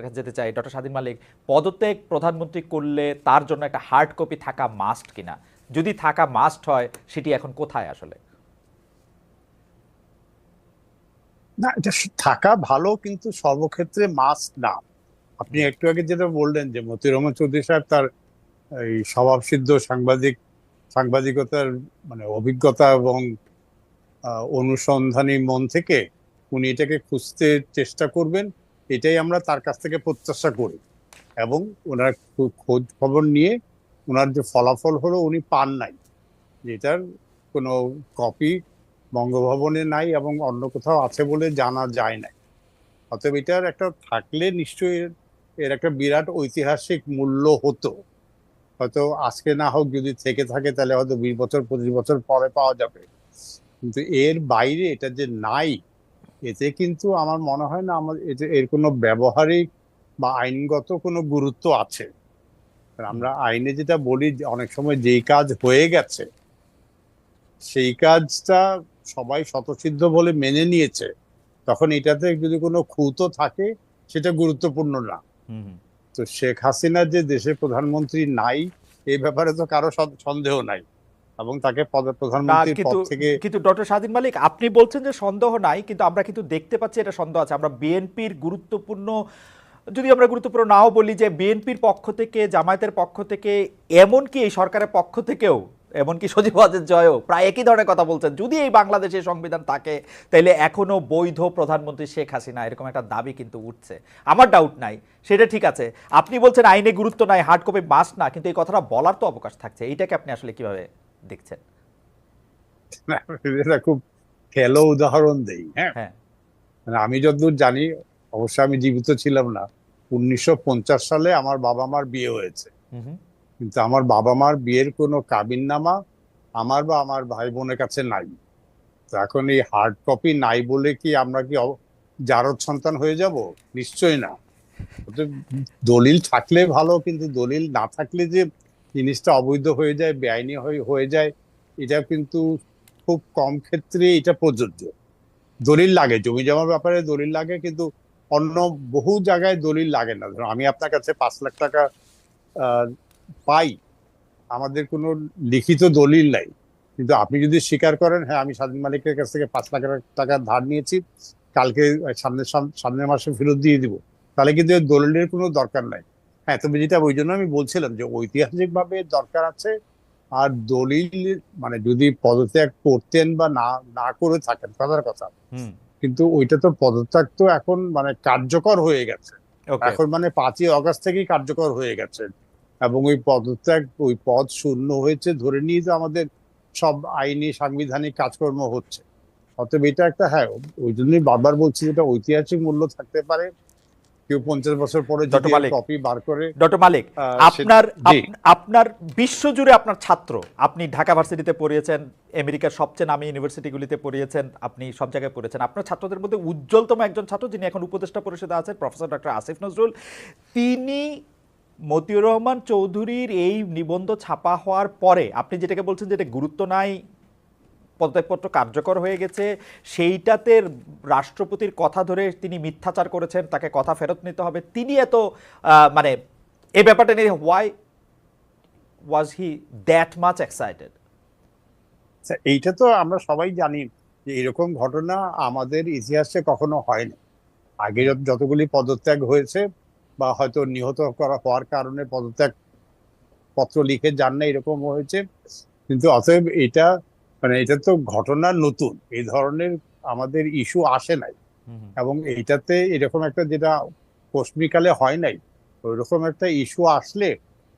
মালিকের কাছে যেতে চাই। ডক্টর স্বাধীন মালিক, পদত্যাগ প্রধানমন্ত্রী করলে তার জন্য একটা হার্ড কপি থাকা মাস্ট কিনা? যদি থাকা মাস্ট হয়, সেটি এখন কোথায় আসলে? না, এটা থাকা ভালো, কিন্তু সর্বক্ষেত্রে মাস্ট না। আপনি একটু আগে যেটা বললেন যে মতিউর রহমান চৌধুরী সাহেব তার এই স্বভাবসিদ্ধ সাংবাদিক, সাংবাদিকতার মানে অভিজ্ঞতা এবং অনুসন্ধানী মন থেকে উনি এটাকে খুঁজতে চেষ্টা করবেন। এটাই আমরা তার কাছ থেকে প্রত্যাশা করি। এবং ওনার খোঁজ খবর নিয়ে ওনার যে ফলাফল হলো উনি পান নাই। যেটার কোনো কপি বঙ্গভবনে নাই এবং অন্য কোথাও আছে বলে জানা যায় না অতএব এটার একটা থাকলে নিশ্চয়ই এর একটা বিরাট ঐতিহাসিক মূল্য হতো। হয়তো আজকে না হোক যদি থেকে থাকে তাহলে হয়তো বিশ বছর, পঁচিশ বছর পরে পাওয়া যাবে। কিন্তু এর বাইরে এটা যে নাই এতে কিন্তু আমার মনে হয় না আমার এতে এর কোনো ব্যবহারিক বা আইনগত কোনো গুরুত্ব আছে। আমরা আইনে যেটা বলি অনেক সময় যেই কাজ হয়ে গেছে সেই কাজটা সবাই শতসিদ্ধ বলে মেনে নিয়েছে তখন এটাতে যদি কোনো খুঁতো থাকে সেটা গুরুত্বপূর্ণ না। তো শেখ হাসিনার যে দেশের প্রধানমন্ত্রী নাই এই ব্যাপারে তো কারও সন্দেহ নাই। এবং তাকে প্রধানমন্ত্রীর পদ থেকে কিন্তু ডক্টর স্বাধীন মালিক আপনি বলছেন যে সন্দেহ নাই কিন্তু আমরা কিন্তু দেখতে পাচ্ছি এটা সন্দেহ আছে। আমরা বিএনপির গুরুত্বপূর্ণ যদি আমরা গুরুত্বপূর্ণ নাও বলি যে বিএনপির পক্ষ থেকে জামায়াতের পক্ষ থেকে এমনকি এই সরকারের পক্ষ থেকেও এমনকি সজীব ওয়াজেদ জয়ও প্রায় একই ধরনের কথা বলছেন। যদি এই বাংলাদেশে সংবিধান থাকে তাহলে এখনও বৈধ প্রধানমন্ত্রী শেখ হাসিনা এরকম একটা দাবি কিন্তু উঠছে। আমার ডাউট নাই সেটা ঠিক আছে। আপনি বলছেন আইনে গুরুত্ব নাই হার্ড কপি মাস না কিন্তু এই কথাটা বলার তো অবকাশ থাকছে। এইটাকে আপনি আসলে কীভাবে দেখছেন। এটা খুব খেলো উদাহরণ দেই হ্যাঁ? হ্যাঁ। মানে আমি যতদূর জানি অবশ্য আমি জীবিত ছিলাম না উনিশশো পঞ্চাশ সালে আমার বাবা মার বিয়ে হয়েছে। কিন্তু আমার বাবা মার বিয়ের কোনো কাবিননামা আমার বা আমার ভাই বোনের কাছে নাই। তো এখন এই হার্ড কপি নাই বলে কি আমরা কি জারদ সন্তান হয়ে যাব? নিশ্চয়ই না। দলিল থাকলে ভালো কিন্তু দলিল না থাকলে যে জিনিসটা অবৈধ হয়ে যায়, বেআইনি হয়ে যায়, এটা কিন্তু খুব কম ক্ষেত্রে এটা প্রযোজ্য। দলিল লাগে, জমি জমার ব্যাপারে দলিল লাগে, কিন্তু অন্য বহু জায়গায় দলিল লাগে না। ধরুন, আমি আপনার কাছে পাঁচ লাখ টাকা পাই, আমাদের কোনো লিখিত দলিল নাই। কিন্তু আপনি যদি স্বীকার করেন হ্যাঁ আমি স্বাধীন মালিকের কাছ থেকে পাঁচ লাখ টাকা ধার নিয়েছি, কালকে সামনের সাম- সামনের মাসে ফেরত দিয়ে দিব, তাহলে কিন্তু দলিলের কোনো দরকার নাই। হ্যাঁ তবে যেটা ওই জন্য আমি বলছিলাম যে ঐতিহাসিক ভাবে দরকার আছে আর দলিল মানে যদি পদত্যাগ করতেন বা না না করে থাকেন কথার কথা। কিন্তু ওইটা তো পদত্যাগ তো এখন মানে কার্যকর হয়ে গেছে। এখন মানে পাঁচই অগস্ট থেকেই কার্যকর হয়ে গেছে। এবং ওই পদত্যাগ ওই পদ শূন্য হয়েছে ধরে নিয়ে যে আমাদের সব আইনি সাংবিধানিক কাজকর্ম হচ্ছে। অতএব এটা একটা হ্যাঁ ওই জন্যই বারবার বলছি যেটা ঐতিহাসিক মূল্য থাকতে পারে। কেউ পঞ্চাশ বছর পরে কপি বার করে ডক্টর মালিক আপনার আপনার বিশ্বজুড়ে আপনার ছাত্র আপনি ঢাকা ভার্সিটিতে পড়িয়েছেন আমেরিকার সবচেয়ে নামী ইউনিভার্সিটিগুলিতে পড়িয়েছেন আপনি সব জায়গায় পড়েছেন। আপনার ছাত্রদের মধ্যে উজ্জ্বলতম একজন ছাত্র যিনি এখন উপদেষ্টা পরিষদে আছেন প্রফেসর ডক্টর আসিফ নজরুল। তিনি মতিউর রহমান চৌধুরীর এই নিবন্ধ ছাপা হওয়ার পরে আপনি যেটাকে বলছেন যে এটা গুরুত্ব নাই পদত্যাগপত্র কার্যকর হয়ে গেছে। সেইটাতে রাষ্ট্রপতির কথা ধরে তিনি মিথ্যাচার করেছেন, তাকে কথা ফেরত নিতে হবে। তিনি এত মানে এই ব্যাপারটা নিয়ে why was he that much excited এইটা তো আমরা সবাই জানি যে এরকম ঘটনা আমাদের ইতিহাসে কখনো হয়নি। আগে যতগুলি পদত্যাগ হয়েছে বা হয়তো নিহত করা হওয়ার কারণে পদত্যাগ পত্র লিখে যান না এরকম হয়েছে। কিন্তু অতএব এটা মানে এটা তো ঘটনা নতুন। এই ধরনের আমাদের ইস্যু আসে নাই। এবং এইটাতে এরকম একটা যেটা কোশ্মিকালে হয় নাই ওইরকম একটা ইস্যু আসলে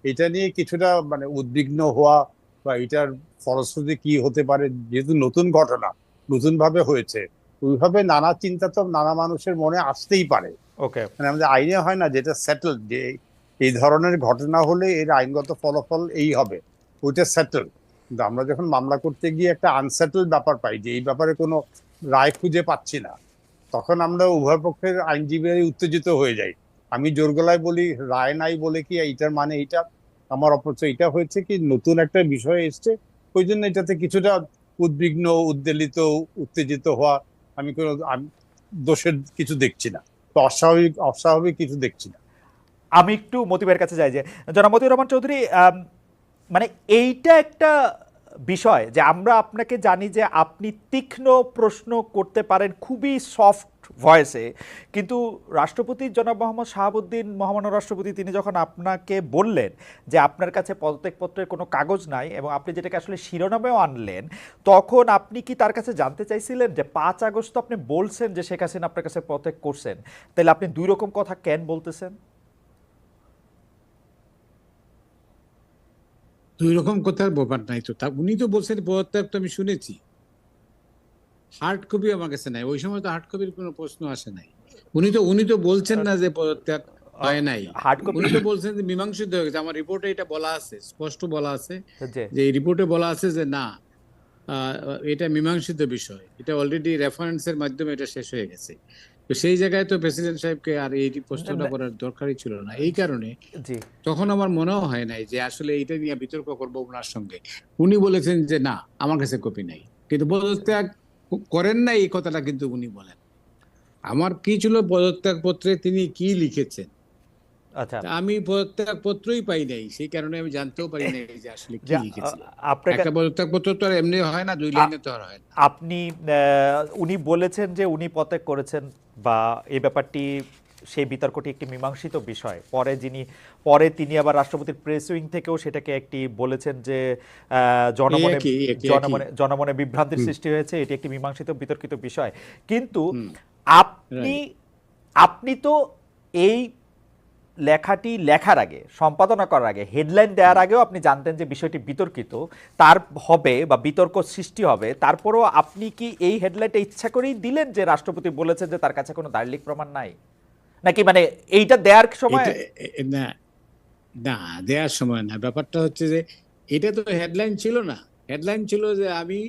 এটা নিয়ে কিছুটা মানে উদ্বিগ্ন হওয়া বা এটার ফলশ্রুতি কি হতে পারে যেহেতু নতুন ঘটনা নতুন ভাবে হয়েছে ওইভাবে নানা চিন্তা তো নানা মানুষের মনে আসতেই পারে। ওকে মানে আমাদের আইনে হয় না যেটা সেটেল যে এই ধরনের ঘটনা হলে এর আইনগত ফলাফল এই হবে ওইটা সেটেল কিন্তু আমরা যখন মামলা করতে গিয়ে একটা আনসেটেল ব্যাপার পাই যে এই ব্যাপারে কোনো রায় খুঁজে পাচ্ছি না, তখন আমরা উভয় পক্ষের আইনজীবীরাই উত্তেজিত হয়ে যাই। আমি জোর গলায় বলি, রায় নাই বলে কি এইটার মানে এইটা? আমার অপচয় এটা হয়েছে কি? নতুন একটা বিষয় এসছে। ওই জন্য এটাতে কিছুটা উদ্বিগ্ন, উদ্বেলিত, উত্তেজিত হওয়া আমি কোনো দোষের কিছু দেখছি না। অস্বাভাবিক অস্বাভাবিক কিছু দেখছি না। আমি একটু মতিবের কাছে যাই যে, জনাব মতিউর রহমান চৌধুরী মানে এইটা একটা বিষয় যে আমরা আপনাকে জানি যে আপনি তীক্ষ্ণ প্রশ্ন করতে পারেন খুবই সফট ভয়েসে কিন্তু রাষ্ট্রপতি জনাব মোহাম্মদ শাহাবুদ্দিন, মহামান্য রাষ্ট্রপতি তিনি যখন আপনাকে বললেন যে আপনার কাছে পদত্যাগপত্রের কোনো কাগজ নাই এবং আপনি যেটাকে আসলে শিরোনামেও আনলেন, তখন আপনি কি তার কাছে জানতে চাইছিলেন যে পাঁচ আগস্ট তো আপনি বলছেন যে শেখ হাসিনা আপনার কাছে পদত্যাগ করছেন, তাহলে আপনি দুই রকম কথা কেন বলতেছেন? দুই রকম কথার ব্যাপার নাই তো। উনি তো বলছেন পদত্যাগ তো আমি শুনেছি। হার্ড কপি আমার কাছে নাই। ওই সময় তো হার্ড কপির কোনো প্রশ্ন আসে নাই। উনি তো উনি তো বলছেন না যে পদত্যাগ হয় নাই। উনি তো বলছেন যে মীমাংসিত হয়ে গেছে। আমার রিপোর্টে এটা বলা আছে স্পষ্ট বলা আছে যে? এই রিপোর্টে বলা আছে যে না এটা মীমাংসিত বিষয়। এটা অলরেডি রেফারেন্সের মাধ্যমে এটা শেষ হয়ে গেছে। তো সেই জায়গায় তো প্রেসিডেন্ট সাহেবকে আর এই প্রশ্নটা করার দরকারই ছিল না। এই কারণে তখন আমার মনেও হয় নাই যে আসলে এইটা নিয়ে বিতর্ক করব ওনার সঙ্গে। উনি বলেছেন যে না আমার কাছে কপি নাই। কিন্তু পদত্যাগ করেন না এই কথাটা কিন্তু উনি বলেন। আমার কি ছিল পদত্যাগ পত্রে তিনি কি লিখেছেন? আচ্ছা। আমি পদত্যাগ পত্রই পাই নাই সেই কারণে আমি জানতেও পারি নাই যে আসলে কি একটা পদত্যাগ পত্র তো আর এমনি হয় না দুই লাইনে তো আর হয় আপনি উনি বলেছেন যে উনি পদত্যাগ করেছেন বা এই ব্যাপারটি সেই বিতর্কটি একটি মীমাংসিত বিষয়। পরে যিনি পরে তিনি আবার রাষ্ট্রপতির প্রেস উইং থেকেও সেটাকে একটি বলেছেন যে আহ, জনমনে জনমনে জনমনে বিভ্রান্তির সৃষ্টি হয়েছে। এটি একটি মীমাংসিত বিতর্কিত বিষয়। কিন্তু আপনি আপনি তো এই লেখাটি লেখার আগে, সম্পাদনা করার আগে হেডলাইন দেওয়ার আগেও আপনি জানতেন যে বিষয়টি বিতর্কিত, তার হবে বা বিতর্ক সৃষ্টি হবে, তারপরও আপনি কি এই হেডলাইনটা ইচ্ছা করেই দিলেন যে রাষ্ট্রপতি বলেছেন যে তার কাছে কোনো দার্লিক প্রমাণ নাই? নাকি মানে এইটা দেওয়ার সময় না না, দেওয়ার সময় না। ব্যাপারটা হচ্ছে যে এটা তো হেডলাইন ছিল না। হেডলাইন ছিল যে আমি,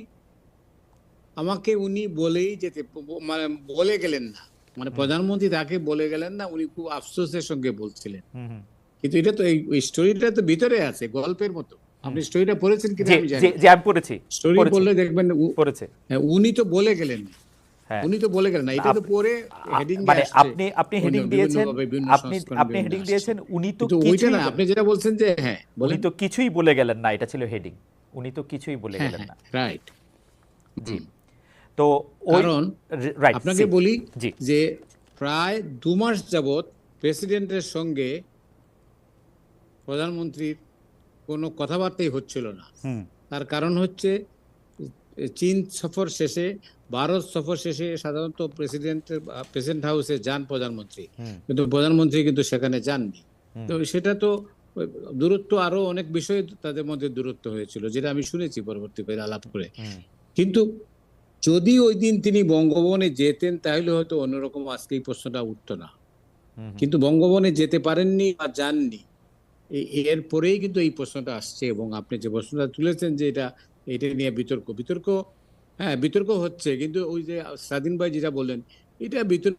আমাকে উনি বলেই যেতে মানে বলে গেলেন না। মানে প্রধানমন্ত্রী তাকে বলে গেলেন না উনি খুব আফসোসের সঙ্গে বলছিলেন। কিন্তু এটা তো এই স্টোরিটা তো ভিতরে আছে গল্পের মতো। আপনি স্টোরিটা পড়েছেন কিনা আমি জানি যে- আমি পড়েছি। স্টোরি বললে দেখবেন পড়েছে। হ্যাঁ, উনি তো বলে গেলেন। হ্যাঁ। উনি তো বলে গেলেন না। এটা তো পরে হেডিং মানে আপনি আপনি হেডিং দিয়েছেন আপনি আপনি হেডিং দিয়েছেন উনি তো কিছুই না আপনি যেটা বলছেন যে হ্যাঁ উনি তো কিছুই বলে গেলেন না এটা ছিল হেডিং উনি তো কিছুই বলে হ্যাঁ গেলেন না। রাইট জি। তো কারণ আপনাকে বলি যে প্রায় দু মাস যাবত প্রেসিডেন্টের সঙ্গে প্রধানমন্ত্রীর কোনো কথাবার্তাই হচ্ছিল না। তার কারণ হচ্ছে চীন সফর শেষে ভারত সফর শেষে সাধারণত প্রেসিডেন্টের প্রেসিডেন্ট হাউসে যান প্রধানমন্ত্রী। কিন্তু প্রধানমন্ত্রী কিন্তু সেখানে যাননি। তো সেটা তো দূরত্ব আরও অনেক বিষয়ে তাদের মধ্যে দূরত্ব হয়েছিল যেটা আমি শুনেছি পরবর্তীকালে আলাপ করে। কিন্তু যদি ওই দিন তিনি বঙ্গভবনে যেতেন তাহলে হয়তো অন্যরকম আজকে এই প্রশ্নটা উঠতো না। কিন্তু বঙ্গভবনে যেতে পারেননি বা যাননি এরপরেই এর পরেই কিন্তু এই প্রশ্নটা আসছে এবং আপনি যে প্রশ্নটা তুলেছেন যে এটা এটা নিয়ে বিতর্ক বিতর্ক হ্যাঁ বিতর্ক হচ্ছে। কিন্তু ওই যে স্বাধীন ভাই যেটা বললেন এটা বিতর্ক